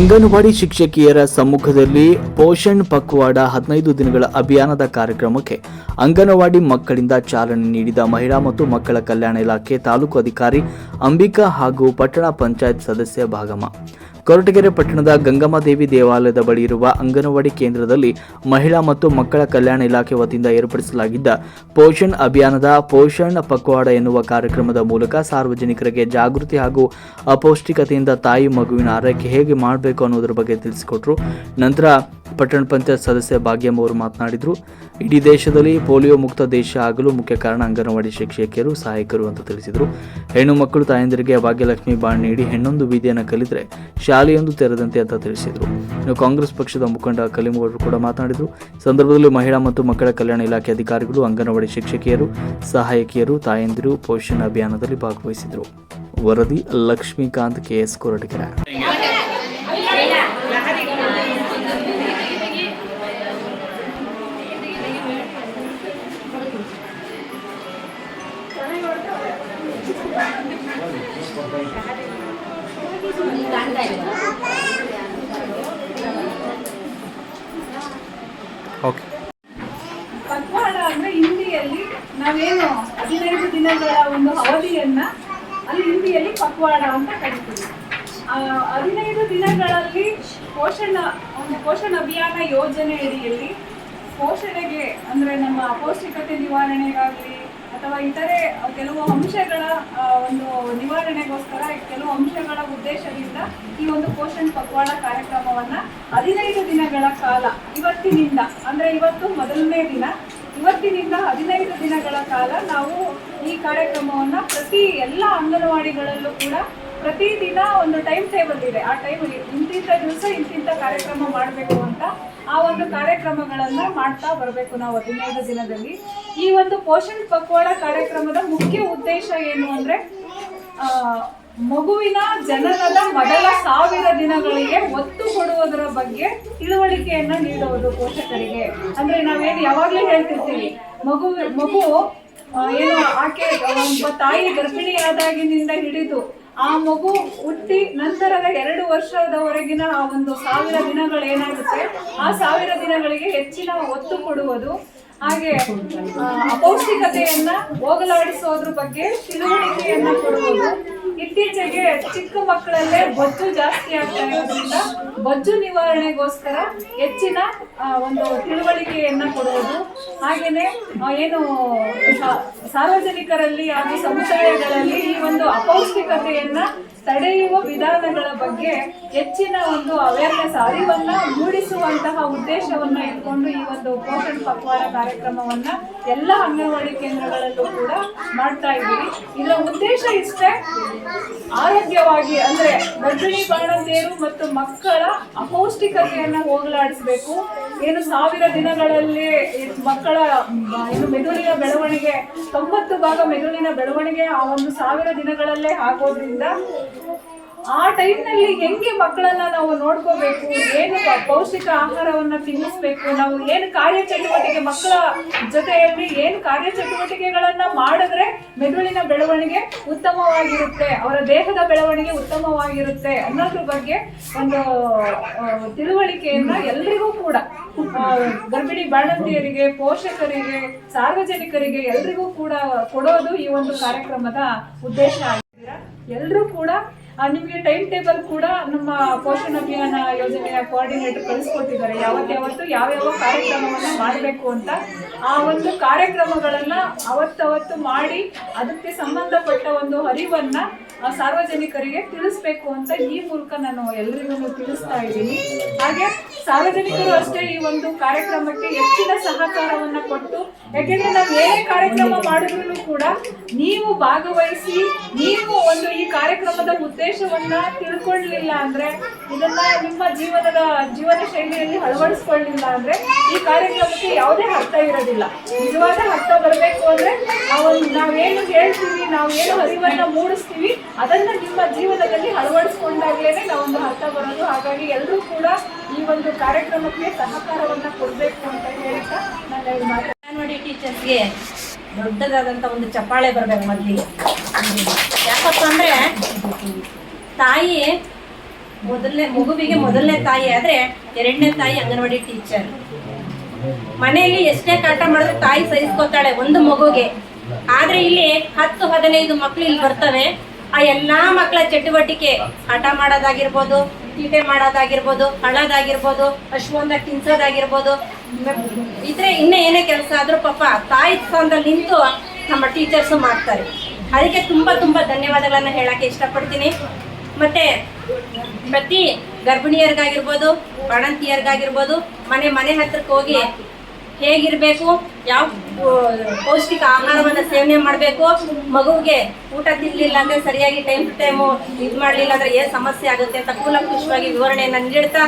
ಅಂಗನವಾಡಿ ಶಿಕ್ಷಕಿಯರ ಸಮ್ಮುಖದಲ್ಲಿ ಪೋಷಣ್ ಪಕ್ವಾಡ ಹದಿನೈದು ದಿನಗಳ ಅಭಿಯಾನದ ಕಾರ್ಯಕ್ರಮಕ್ಕೆ ಅಂಗನವಾಡಿ ಮಕ್ಕಳಿಂದ ಚಾಲನೆ ನೀಡಿದ ಮಹಿಳಾ ಮತ್ತು ಮಕ್ಕಳ ಕಲ್ಯಾಣ ಇಲಾಖೆ ತಾಲೂಕು ಅಧಿಕಾರಿ ಅಂಬಿಕಾ ಹಾಗೂ ಪಟ್ಟಣ ಪಂಚಾಯತ್ ಸದಸ್ಯ ಭಾಗಮ. ಕೊರಟಗೆರೆ ಪಟ್ಟಣದ ಗಂಗಮ್ಮದೇವಿ ದೇವಾಲಯದ ಬಳಿ ಇರುವ ಅಂಗನವಾಡಿ ಕೇಂದ್ರದಲ್ಲಿ ಮಹಿಳಾ ಮತ್ತು ಮಕ್ಕಳ ಕಲ್ಯಾಣ ಇಲಾಖೆ ವತಿಯಿಂದ ಏರ್ಪಡಿಸಲಾಗಿದ್ದ ಪೋಷಣ್ ಅಭಿಯಾನದ ಪೋಷಣ್ ಪಕ್ವಾಡ ಎನ್ನುವ ಕಾರ್ಯಕ್ರಮದ ಮೂಲಕ ಸಾರ್ವಜನಿಕರಿಗೆ ಜಾಗೃತಿ ಹಾಗೂ ಅಪೌಷ್ಟಿಕತೆಯಿಂದ ತಾಯಿ ಮಗುವಿನ ಆರೈಕೆ ಹೇಗೆ ಮಾಡಬೇಕು ಅನ್ನೋದ್ರ ಬಗ್ಗೆ ತಿಳಿಸಿಕೊಟ್ರು. ನಂತರ ಪಟ್ಟಣ ಪಂಚಾಯತ್ ಸದಸ್ಯ ಭಾಗ್ಯಮ್ಮ ಅವರು ಮಾತನಾಡಿದರು. ಇಡೀ ದೇಶದಲ್ಲಿ ಪೋಲಿಯೋ ಮುಕ್ತ ದೇಶ ಆಗಲು ಮುಖ್ಯ ಕಾರಣ ಅಂಗನವಾಡಿ ಶಿಕ್ಷಕಿಯರು, ಸಹಾಯಕರು ಅಂತ ತಿಳಿಸಿದರು. ಹೆಣ್ಣು ಮಕ್ಕಳು ತಾಯಂದಿರಿಗೆ ಭಾಗ್ಯಲಕ್ಷ್ಮಿ ಬಾಣ್ ನೀಡಿ ಹೆಣ್ಣೊಂದು ಬೀದಿಯನ್ನು ಕಲಿತರೆ ಶಾಲೆಯೊಂದು ತೆರೆದಂತೆ ಅಂತ ತಿಳಿಸಿದರು. ಇನ್ನು ಕಾಂಗ್ರೆಸ್ ಪಕ್ಷದ ಮುಖಂಡ ಕಲೀಂ ಅವರು ಕೂಡ ಮಾತನಾಡಿದರು. ಸಂದರ್ಭದಲ್ಲಿ ಮಹಿಳಾ ಮತ್ತು ಮಕ್ಕಳ ಕಲ್ಯಾಣ ಇಲಾಖೆ ಅಧಿಕಾರಿಗಳು, ಅಂಗನವಾಡಿ ಶಿಕ್ಷಕಿಯರು, ಸಹಾಯಕಿಯರು, ತಾಯಂದಿರು ಪೋಷಣ ಅಭಿಯಾನದಲ್ಲಿ ಭಾಗವಹಿಸಿದರು. ವರದಿ ಲಕ್ಷ್ಮೀಕಾಂತ್ ಕೆಎಸ್ ಕೊರಟಗೆರೆ. ಅಂದ್ರೆ ಹಿಂದಿಯಲ್ಲಿ ನಾವೇನು ಹದಿನೈದು ದಿನಗಳ ಒಂದು ಅವಧಿಯನ್ನ ಅಲ್ಲಿ ಹಿಂದಿಯಲ್ಲಿ ಪಕ್ವಾಡ ಅಂತ ಕರಿತೀವಿ. ಹದಿನೈದು ದಿನಗಳಲ್ಲಿ ಪೋಷಣ, ಒಂದು ಪೋಷಣ ಅಭಿಯಾನ ಯೋಜನೆ ಅಡಿಯಲ್ಲಿ ಪೋಷಣೆಗೆ ಅಂದ್ರೆ ನಮ್ಮ ಅಪೌಷ್ಟಿಕತೆ ನಿವಾರಣೆಗಾಗಲಿ ಅಥವಾ ಇತರೆ ಕೆಲವು ಅಂಶಗಳ ಒಂದು ನಿವಾರಣೆಗೋಸ್ಕರ ಕೆಲವು ಅಂಶಗಳ ಉದ್ದೇಶದಿಂದ ಈ ಒಂದು ಪೋಷಣ್ ಪಕ್ವಾಡ ಕಾರ್ಯಕ್ರಮವನ್ನ ಹದಿನೈದು ದಿನಗಳ ಕಾಲ ಇವತ್ತಿನಿಂದ ಅಂದ್ರೆ ಇವತ್ತು ಮೊದಲನೇ ದಿನ ಇವತ್ತಿನಿಂದ ಹದಿನೈದು ದಿನಗಳ ಕಾಲ ನಾವು ಈ ಕಾರ್ಯಕ್ರಮವನ್ನ ಪ್ರತಿ ಎಲ್ಲ ಅಂಗನವಾಡಿಗಳಲ್ಲೂ ಕೂಡ ಪ್ರತಿದಿನ ಒಂದು ಟೈಮ್ ಟೇಬಲ್ ಇದೆ. ಆ ಟೈಮ್ ಇಂತಿಂಥ ದಿವಸ ಇಂತಿಂಥ ಕಾರ್ಯಕ್ರಮ ಮಾಡಬೇಕು ಅಂತ ಆ ಒಂದು ಕಾರ್ಯಕ್ರಮಗಳನ್ನ ಮಾಡ್ತಾ ಬರಬೇಕು ನಾವು ಹದಿನೈದು ದಿನದಲ್ಲಿ. ಈ ಒಂದು ಪೋಷಣ್ ಪಕ್ವಾಡ ಕಾರ್ಯಕ್ರಮದ ಮುಖ್ಯ ಉದ್ದೇಶ ಏನು ಅಂದ್ರೆ ಮಗುವಿನ ಜನನದ ಮೊದಲ ಸಾವಿರ ದಿನಗಳಿಗೆ ಒತ್ತು ಕೊಡುವುದರ ಬಗ್ಗೆ ತಿಳುವಳಿಕೆಯನ್ನ ನೀಡುವುದು ಪೋಷಕರಿಗೆ. ಅಂದ್ರೆ ನಾವೇನು ಯಾವಾಗ್ಲೂ ಹೇಳ್ತಿರ್ತೀವಿ, ಮಗು ಮಗು ಏನು ಆಕೆ, ಒಬ್ಬ ತಾಯಿ ಗರ್ಭಿಣಿಯಾದಾಗಿನಿಂದ ಹಿಡಿದು ಆ ಮಗು ಹುಟ್ಟಿ ನಂತರದ ಎರಡು ವರ್ಷದವರೆಗಿನ ಆ ಒಂದು ಸಾವಿರ ದಿನಗಳು ಏನಾಗುತ್ತೆ ಆ ಸಾವಿರ ದಿನಗಳಿಗೆ ಹೆಚ್ಚಿನ ಒತ್ತು ಕೊಡುವುದು, ಹಾಗೆ ಅಪೌಷ್ಟಿಕತೆಯನ್ನ ಹೋಗಲಾಡಿಸೋದ್ರ ಬಗ್ಗೆ ತಿಳುವಳಿಕೆಯನ್ನ ಕೊಡುವುದು. ಇತ್ತೀಚೆಗೆ ಚಿಕ್ಕ ಮಕ್ಕಳಲ್ಲೇ ಬೊಜ್ಜು ಜಾಸ್ತಿ ಆಗ್ತಾ ಇರೋದ್ರಿಂದ ಬೊಜ್ಜು ನಿವಾರಣೆಗೋಸ್ಕರ ಹೆಚ್ಚಿನ ಒಂದು ತಿಳುವಳಿಕೆಯನ್ನ ಕೊಡುವುದು ಹಾಗೇನೆ ಏನು ಸಾರ್ವಜನಿಕರಲ್ಲಿ ಹಾಗೂ ಸಮುದಾಯಗಳಲ್ಲಿ ಈ ಒಂದು ಅಪೌಷ್ಟಿಕತೆಯನ್ನ ತಡೆಯುವ ವಿಧಾನಗಳ ಬಗ್ಗೆ ಹೆಚ್ಚಿನ ಒಂದು ಅವೇರ್ನೆಸ್ ಅರಿವನ್ನ ಮೂಡಿಸುವಂತಹ ಉದ್ದೇಶವನ್ನ ಇಟ್ಕೊಂಡು ಈ ಒಂದು ಪೋಷಣ್ ಪಕ್ವಾರ ಕಾರ್ಯಕ್ರಮವನ್ನ ಎಲ್ಲ ಅಂಗನವಾಡಿ ಕೇಂದ್ರಗಳಲ್ಲೂ ಕೂಡ ಮಾಡ್ತಾ ಇದ್ದೀವಿ. ಇದರ ಉದ್ದೇಶ ಇಷ್ಟೇ, ಆರೋಗ್ಯವಾಗಿ ಅಂದ್ರೆ ಗರ್ಭಿಣಿ ಬಾಣಂತಿಯರು ಮತ್ತು ಮಕ್ಕಳ ಅಪೌಷ್ಟಿಕತೆಯನ್ನ ಹೋಗಲಾಡಿಸಬೇಕು. ಏನು ಸಾವಿರ ದಿನಗಳಲ್ಲಿ ಮಕ್ಕಳ, ಏನು ಮೆದುಳಿನ ಬೆಳವಣಿಗೆ, ತೊಂಬತ್ತು ಭಾಗ ಮೆದುಳಿನ ಬೆಳವಣಿಗೆ ಆ ಒಂದು ಸಾವಿರ ದಿನಗಳಲ್ಲೇ ಆಗೋದ್ರಿಂದ ಆ ಟೈಮ್ನಲ್ಲಿ ಹೆಂಗೆ ಮಕ್ಕಳನ್ನ ನಾವು ನೋಡ್ಕೋಬೇಕು ಏನು ಪೌಷ್ಟಿಕ ಆಹಾರವನ್ನ ತಿನ್ನಿಸ್ಬೇಕು, ನಾವು ಏನು ಕಾರ್ಯಚಟುವಟಿಕೆ ಮಕ್ಕಳ ಜೊತೆಯಲ್ಲಿ ಏನು ಕಾರ್ಯಚಟುವಟಿಕೆಗಳನ್ನ ಮಾಡಿದ್ರೆ ಮೆದುಳಿನ ಬೆಳವಣಿಗೆ ಉತ್ತಮವಾಗಿರುತ್ತೆ, ಅವರ ದೇಹದ ಬೆಳವಣಿಗೆ ಉತ್ತಮವಾಗಿರುತ್ತೆ ಅನ್ನೋದ್ರ ಬಗ್ಗೆ ಒಂದು ತಿಳುವಳಿಕೆಯನ್ನ ಎಲ್ರಿಗೂ ಕೂಡ ಗರ್ಭಿಣಿ ಬಾಣಂತಿಯರಿಗೆ, ಪೋಷಕರಿಗೆ, ಸಾರ್ವಜನಿಕರಿಗೆ ಎಲ್ರಿಗೂ ಕೂಡ ಕೊಡೋದು ಈ ಒಂದು ಕಾರ್ಯಕ್ರಮದ ಉದ್ದೇಶ ಆಗಿದ್ದೀರಾ ಎಲ್ಲರೂ ಕೂಡ ನಿಮಗೆ ಟೈಮ್ ಟೇಬಲ್ ಕೂಡ ನಮ್ಮ ಪೋಷಣ ಅಭಿಯಾನ ಯೋಜನೆಯ ಕೋಆರ್ಡಿನೇಟರ್ ಕಳಿಸ್ಕೊಟ್ಟಿದ್ದಾರೆ. ಯಾವತ್ತು ಯಾವತ್ತು, ಯಾವ್ಯಾವ ಕಾರ್ಯಕ್ರಮವನ್ನ ಮಾಡಬೇಕು ಅಂತ ಆ ಒಂದು ಕಾರ್ಯಕ್ರಮಗಳನ್ನ ಅವತ್ತವತ್ತು ಮಾಡಿ, ಅದಕ್ಕೆ ಸಂಬಂಧಪಟ್ಟ ಒಂದು ಅರಿವನ್ನ ಸಾರ್ವಜನಿಕರಿಗೆ ತಿಳಿಸ್ಬೇಕು ಅಂತ ಈ ಮೂಲಕ ನಾನು ಎಲ್ಲರಿಗೂ ತಿಳಿಸ್ತಾ ಇದ್ದೀನಿ. ಹಾಗೆ ಸಾರ್ವಜನಿಕರು ಅಷ್ಟೇ ಈ ಒಂದು ಕಾರ್ಯಕ್ರಮಕ್ಕೆ ಹೆಚ್ಚಿನ ಸಹಕಾರವನ್ನ ಕೊಟ್ಟು, ಯಾಕೆಂದ್ರೆ ನಾವು ಏನೇ ಕಾರ್ಯಕ್ರಮ ಮಾಡಿದ್ರು ಕೂಡ ನೀವು ಭಾಗವಹಿಸಿ, ನೀವು ಒಂದು ಈ ಕಾರ್ಯಕ್ರಮದ ಉದ್ದೇಶವನ್ನ ತಿಳ್ಕೊಳ್ಲಿಲ್ಲ ಅಂದ್ರೆ, ಇದನ್ನ ನಿಮ್ಮ ಜೀವನದ ಜೀವನ ಶೈಲಿಯಲ್ಲಿ ಅಳವಡಿಸ್ಕೊಳ್ಳಿಲ್ಲ ಅಂದ್ರೆ ಈ ಕಾರ್ಯಕ್ರಮಕ್ಕೆ ಯಾವುದೇ ಅರ್ಥ ಇರೋದಿಲ್ಲ. ನಿಜವಾದ ಅರ್ಥ ಬರಬೇಕು ಅಂದ್ರೆ ನಾವು ನಾವೇನು ಹೇಳ್ತೀವಿ ನಾವು ಏನು ಅರಿವನ್ನ ಮೂಡಿಸ್ತೀವಿ ಅದನ್ನ ನಿಮ್ಮ ಜೀವನದಲ್ಲಿ ಅಳವಡಿಸ್ಕೊಂಡಾಗ್ಲೇನೆ ನಾವೊಂದು ಅರ್ಥ ಬರೋದು. ಹಾಗಾಗಿ ಎಲ್ಲರೂ ಕೂಡ ಈ ಒಂದು ಕಾರ್ಯಕ್ರಮಕ್ಕೆ ಸಹಕಾರವನ್ನ ಕೊಡಬೇಕು ಅಂತ ಹೇಳ್ತಾ ನಾನು ಅಂಗನವಾಡಿ ಟೀಚರ್ಸ್ಗೆ ದೊಡ್ಡದಾದಂಥ ಒಂದು ಚಪ್ಪಾಳೆ ಬರಬೇಕು ಮೊದಲಿಗೆ. ಯಾಕಪ್ಪ ಅಂದರೆ ತಾಯಿ ಮೊದಲನೇ, ಮಗುವಿಗೆ ಮೊದಲನೇ ತಾಯಿ ಆದ್ರೆ ಎರಡನೇ ತಾಯಿ ಅಂಗನವಾಡಿ ಟೀಚರ್. ಮನೆಯಲ್ಲಿ ಎಷ್ಟೇ ಕಾಟ ಮಾಡಿದ್ರು ತಾಯಿ ಸಹಿಸ್ಕೋತಾಳೆ ಒಂದು ಮಗುಗೆ. ಆದ್ರೆ ಇಲ್ಲಿ ಹತ್ತು, ಹದಿನೈದು ಮಕ್ಳು ಇಲ್ಲಿ ಬರ್ತವೆ. ಆ ಎಲ್ಲಾ ಮಕ್ಕಳ ಚಟುವಟಿಕೆ ಆಟ ಮಾಡೋದಾಗಿರ್ಬೋದು, ತೀಟೆ ಮಾಡೋದಾಗಿರ್ಬೋದು ಹಳೋದಾಗಿರ್ಬೋದು ಅಶ್ವಂದ ತಿನ್ಸೋದಾಗಿರ್ಬೋದು. ಇದ್ರೆ ಇನ್ನೇ ಏನೇ ಕೆಲಸ ಆದ್ರೂ ಪಾಪ ತಾಯಿ ಸ್ಥಾನದಲ್ಲಿ ನಿಂತು ನಮ್ಮ ಟೀಚರ್ಸು ಮಾಡ್ತಾರೆ. ಅದಕ್ಕೆ ತುಂಬಾ ತುಂಬಾ ಧನ್ಯವಾದಗಳನ್ನ ಹೇಳಕ್ಕೆ ಇಷ್ಟಪಡ್ತೀನಿ. ಮತ್ತೆ ಪ್ರತಿ ಗರ್ಭಿಣಿಯರಿಗಾಗಿರ್ಬೋದು ಬಾಣಂತಿಯರಿಗಾಗಿರ್ಬೋದು ಮನೆ ಮನೆ ಹತ್ರಕ್ಕೆ ಹೋಗಿ ಹೇಗಿರ್ಬೇಕು, ಯಾವ ಪೌಷ್ಟಿಕ ಆಹಾರವನ್ನು ಸೇವನೆ ಮಾಡಬೇಕು, ಮಗುವಿಗೆ ಊಟ ತಿನ್ನಲಿಲ್ಲ ಅಂದ್ರೆ ಸರಿಯಾಗಿ ಟೈಮ್ ಟು ಟೈಮು ಇದು ಮಾಡಲಿಲ್ಲ ಅಂದ್ರೆ ಏನು ಸಮಸ್ಯೆ ಆಗುತ್ತೆ ಅಂತ ಕೂಲಂಕುಷವಾಗಿ ವಿವರಣೆಯನ್ನ ನೀಡ್ತಾ,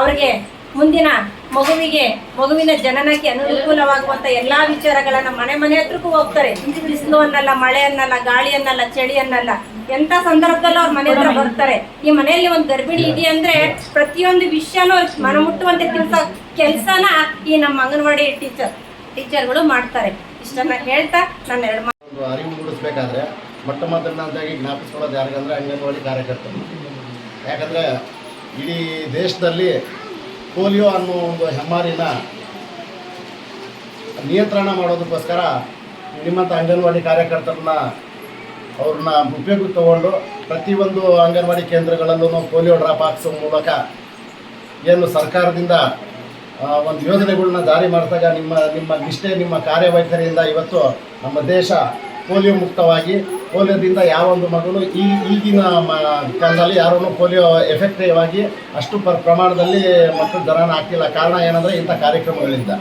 ಅವರಿಗೆ ಮುಂದಿನ ಮಗುವಿಗೆ, ಮಗುವಿನ ಜನನಕ್ಕೆ ಅನುಕೂಲವಾಗುವಂತ ಎಲ್ಲಾ ವಿಚಾರಗಳನ್ನ ಮನೆ ಮನೆ ಹತ್ರಕ್ಕೂ ಹೋಗ್ತಾರೆ. ಬಿಸಿಲು ಅನ್ನಲ್ಲ ಮಳೆ ಅನ್ನಲ್ಲ ಗಾಳಿ ಅನ್ನಲ್ಲ ಚಳಿ ಅನ್ನಲ್ಲ ಎಂತ ಸಂದರ್ಭದಲ್ಲೂ ಅವ್ರ ಮನೆ ಹತ್ರ ಬರ್ತಾರೆ. ಈ ಮನೆಯಲ್ಲಿ ಒಂದು ಗರ್ಭಿಣಿ ಇದೆ ಅಂದ್ರೆ ಪ್ರತಿಯೊಂದು ವಿಷಯನೂ ಮನ ಮನಮುಟ್ಟುವಂತೆ ತಿಳ್ಸೋ ಕೆಲಸನ ಈ ನಮ್ಮ ಅಂಗನವಾಡಿ ಟೀಚರ್ ಟೀಚರ್ಗಳು ಮಾಡ್ತಾರೆ. ಇಷ್ಟನ್ನ ಹೇಳ್ತಾ ನಾನು ಎರಡು ಒಂದು ಅರಿವು ಮೂಡಿಸ್ಬೇಕಾದ್ರೆ ಮೊಟ್ಟ ಮೊದಲನೇದಾಗಿ ಜ್ಞಾಪಿಸ್ಕೊಳ್ಳೋದು ಯಾರಿಗಂದ್ರೆ ಅಂಗನವಾಡಿ ಕಾರ್ಯಕರ್ತರು. ಯಾಕಂದ್ರೆ ಇಡೀ ದೇಶದಲ್ಲಿ ಪೋಲಿಯೋ ಅನ್ನೋ ಒಂದು ಹೆಮ್ಮಾರಿನ ನಿಯಂತ್ರಣ ಮಾಡೋದಕ್ಕೋಸ್ಕರ ನಿಮ್ಮಂಥ ಅಂಗನವಾಡಿ ಕಾರ್ಯಕರ್ತರನ್ನ ಅವ್ರನ್ನ ಉಪಯೋಗಕ್ಕೆ ತಗೊಂಡು ಪ್ರತಿಯೊಂದು ಅಂಗನವಾಡಿ ಕೇಂದ್ರಗಳಲ್ಲೂ ಪೋಲಿಯೋ ಡ್ರಾಪ್ ಹಾಕ್ಸೋ ಮೂಲಕ ಏನು ಸರ್ಕಾರದಿಂದ ಒಂದು ಯೋಜನೆಗಳನ್ನ ಜಾರಿ ಮಾಡಿದಾಗ ನಿಮ್ಮ ನಿಮ್ಮ ನಿಷ್ಠೆ, ನಿಮ್ಮ ಕಾರ್ಯವೈಖರಿಯಿಂದ ಇವತ್ತು ನಮ್ಮ ದೇಶ ಪೋಲಿಯೋ ಮುಕ್ತವಾಗಿ, ಪೋಲಿಯೋದಿಂದ ಯಾವೊಂದು ಮಗಳು ಈ, ಈಗಿನ ಕಾಲದಲ್ಲಿ ಯಾರೂ ಪೋಲಿಯೋ ಎಫೆಕ್ಟಿವ್ ಆಗಿ ಅಷ್ಟು ಪ್ರ, ಪ್ರಮಾಣದಲ್ಲಿ ಮಕ್ಕಳು ಜನನ ಆಗ್ತಿಲ್ಲ ಕಾರಣ ಏನಂದರೆ ಇಂಥ ಕಾರ್ಯಕ್ರಮಗಳಿಂದ.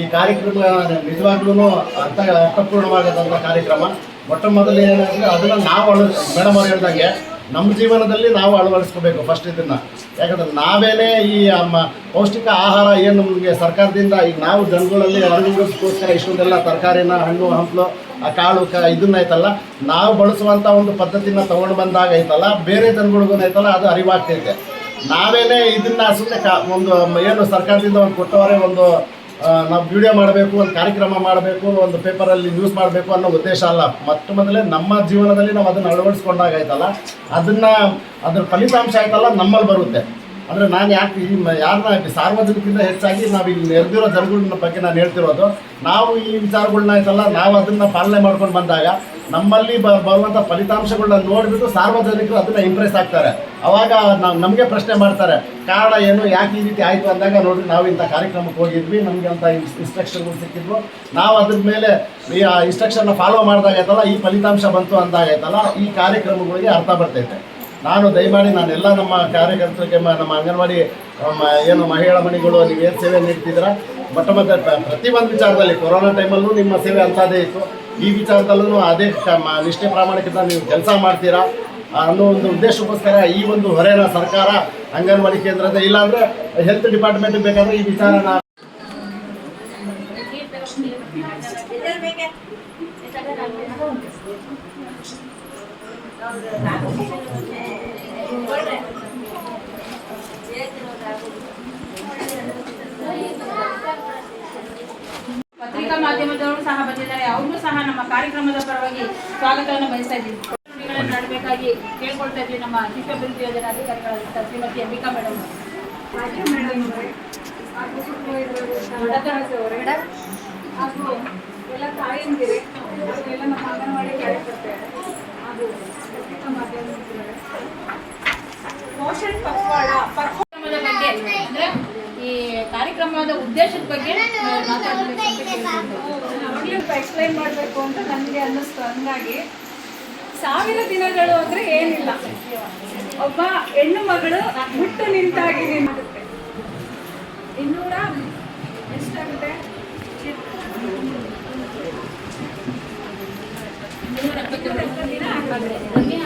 ಈ ಕಾರ್ಯಕ್ರಮ ನಿಜವಾಗ್ಲೂ ಅರ್ಥ, ಅರ್ಥಪೂರ್ಣವಾಗದಂಥ ಕಾರ್ಯಕ್ರಮ. ಮೊಟ್ಟ ಮೊದಲು ಏನಂದರೆ ಅದನ್ನು ನಾವು ಅಳ, ಮೇಡಮ್ ಅವ್ರು ಹೇಳಿದಾಗೆ ನಮ್ಮ ಜೀವನದಲ್ಲಿ ನಾವು ಅಳವಡಿಸ್ಕೋಬೇಕು ಫಸ್ಟ್ ಇದನ್ನು. ಯಾಕಂದ್ರೆ ನಾವೇನೇ ಈ ಪೌಷ್ಟಿಕ ಆಹಾರ ಏನು ನಮಗೆ ಸರ್ಕಾರದಿಂದ ಈಗ ನಾವು ಜನಗಳಲ್ಲಿ ಅರಿವಿಗೋಸ್ಕರ ಇಷ್ಟೊಂದೆಲ್ಲ ತರಕಾರಿನ ಹಣ್ಣು, ಹಂಪಲು, ಆ ಕಾಳು, ಕ, ಇದನ್ನ ಐತಲ್ಲ, ನಾವು ಬಳಸುವಂಥ ಒಂದು ಪದ್ಧತಿನ ತೊಗೊಂಡು ಬಂದಾಗ ಐತಲ್ಲ, ಬೇರೆ ಜನಗಳಿಗೂ ಐತಲ್ಲ, ಅದು ಅರಿವಾಗ್ತೈತೆ. ನಾವೇನೇ ಇದನ್ನ ಸುಮ್ಮನೆ ಒಂದು ಏನು ಸರ್ಕಾರದಿಂದ ಒಂದು ಕೊಟ್ಟವರೇ ಒಂದು ನಾವು ವಿಡಿಯೋ ಮಾಡಬೇಕು, ಒಂದು ಕಾರ್ಯಕ್ರಮ ಮಾಡಬೇಕು, ಒಂದು ಪೇಪರಲ್ಲಿ ನ್ಯೂಸ್ ಮಾಡಬೇಕು ಅನ್ನೋ ಉದ್ದೇಶ ಅಲ್ಲ. ಮೊಟ್ಟ ಮೊದಲೇ ನಮ್ಮ ಜೀವನದಲ್ಲಿ ನಾವು ಅದನ್ನು ಅಳವಡಿಸ್ಕೊಂಡಾಗ ಆಯ್ತಲ್ಲ, ಅದನ್ನು, ಅದ್ರ ಫಲಿತಾಂಶ ಆಯ್ತಲ್ಲ ನಮ್ಮಲ್ಲಿ ಬರುತ್ತೆ. ಅಂದರೆ ನಾನು ಯಾಕೆ ಈ ಯಾರನ್ನ ಸಾರ್ವಜನಿಕರಿಂದ ಹೆಚ್ಚಾಗಿ ನಾವು ಇಲ್ಲಿ ನೆರೆದಿರೋ ಜನಗಳ ಬಗ್ಗೆ ನಾನು ಹೇಳ್ತಿರೋದು, ನಾವು ಈ ವಿಚಾರಗಳನ್ನ ಆಯ್ತಲ್ಲ, ನಾವು ಅದನ್ನು ಪಾಲನೆ ಮಾಡ್ಕೊಂಡು ಬಂದಾಗ ನಮ್ಮಲ್ಲಿ ಬರುವಂಥ ಫಲಿತಾಂಶಗಳನ್ನ ನೋಡಿಬಿಟ್ಟು ಸಾರ್ವಜನಿಕರು ಅದನ್ನ ಇಂಪ್ರೆಸ್ ಆಗ್ತಾರೆ. ಅವಾಗ ನಾವು ನಮಗೆ ಪ್ರಶ್ನೆ ಮಾಡ್ತಾರೆ, ಕಾರಣ ಏನು, ಯಾಕೆ ಈ ರೀತಿ ಆಯಿತು ಅಂದಾಗ ನೋಡಿ ನಾವು ಇಂಥ ಕಾರ್ಯಕ್ರಮಕ್ಕೆ ಹೋಗಿದ್ವಿ, ನಮಗೆ ಅಂತ ಇನ್ಸ್ಟ್ರಕ್ಷನ್ಗಳು ಸಿಕ್ಕಿದ್ವು. ನಾವು ಅದ್ರ ಮೇಲೆ ಈ ಇನ್ಸ್ಟ್ರಕ್ಷನ್ನ ಫಾಲೋ ಮಾಡಿದಾಗೈತಲ್ಲ ಈ ಫಲಿತಾಂಶ ಬಂತು ಅಂದಾಗೈತಲ್ಲ ಈ ಕಾರ್ಯಕ್ರಮಗಳಿಗೆ ಅರ್ಥ ಬರ್ತೈತೆ ನಾನು ದಯಮಾಡಿ ನಾನೆಲ್ಲ ನಮ್ಮ ಕಾರ್ಯಕರ್ತರಿಗೆ ನಮ್ಮ ಅಂಗನವಾಡಿ ಏನು ಮಹಿಳಾ ಮಣಿಗಳು ನೀವು ಏನು ಸೇವೆ ನೀಡ್ತಿದ್ದೀರಾ? ಮೊಟ್ಟ ಮೊದಲ ಪ್ರತಿ ಒಂದು ವಿಚಾರದಲ್ಲಿ ಕೊರೋನಾ ಟೈಮಲ್ಲೂ ನಿಮ್ಮ ಸೇವೆ ಅಂಥದ್ದೇ ಇತ್ತು. ಈ ವಿಚಾರದಲ್ಲೂ ಅದೇ ನಿಷ್ಠೆ ಪ್ರಾಮಾಣಿಕತೆ ನೀವು ಕೆಲಸ ಮಾಡ್ತೀರಾ? ಅನ್ನೋ ಒಂದು ಉದ್ದೇಶಕ್ಕೋಸ್ಕರ ಈ ಒಂದು ಹೊರೆನ ಸರ್ಕಾರ ಅಂಗನವಾಡಿ ಕೇಂದ್ರದ ಇಲ್ಲಾಂದರೆ ಹೆಲ್ತ್ ಡಿಪಾರ್ಟ್ಮೆಂಟ್ ಬೇಕಾದ್ರೆ ಈ ವಿಚಾರನ ಪತ್ರಿಕಾ ಮಾಧ್ಯಮದವರು ಸಹ ಬಂದಿದ್ದಾರೆ. ಅವ್ರಿಗೂ ಸಹ ನಮ್ಮ ಕಾರ್ಯಕ್ರಮದ ಪರವಾಗಿ ಸ್ವಾಗತವನ್ನು ಬಯಸ್ತಾ ಇದ್ದೀವಿ ನಡಬೇಕಾಗಿ ಕೇಳ್ಕೊಳ್ತಾ ಇದ್ವಿ ನಮ್ಮ ಶಿಶುಅಭಿವೃದ್ಧಿ ಯೋಜನಾ ಅಧಿಕಾರಿಗಳಾದಂಥ ಶ್ರೀಮತಿ ಅಂಬಿಕಾ ಮೇಡಮ್. ಹಾಗೆ ಎಲ್ಲ ತಾಯಂದಿರೇ ಹಾಗೂ ಎಲ್ಲ ನಮ್ಮ ಅಂಗನವಾಡಿ ಕಾರ್ಯಕರ್ತರು ಹಾಗೂ ಕಾರ್ಯಕ್ರಮದ ಬಗ್ಗೆ ಅಂದ್ರೆ ಈ ಕಾರ್ಯಕ್ರಮದ ಉದ್ದೇಶದ ಬಗ್ಗೆ ಎಕ್ಸ್ಪ್ಲೈನ್ ಮಾಡಬೇಕು ಅಂತ ನನಗೆ ಅನ್ನಿಸ್ತು ಹಂಗಾಗಿ ಸಾವಿರ ದಿನಗಳು ಅಂದ್ರೆ ಏನಿಲ್ಲ ಒಬ್ಬ ಹೆಣ್ಣು ಮಗಳು ಹುಟ್ಟು ನಿಂತಾಗಿ ನಿಲ್ಲುತ್ತೆ ಇನ್ನೂರ ಎಷ್ಟಾಗುತ್ತೆ. ದಿನ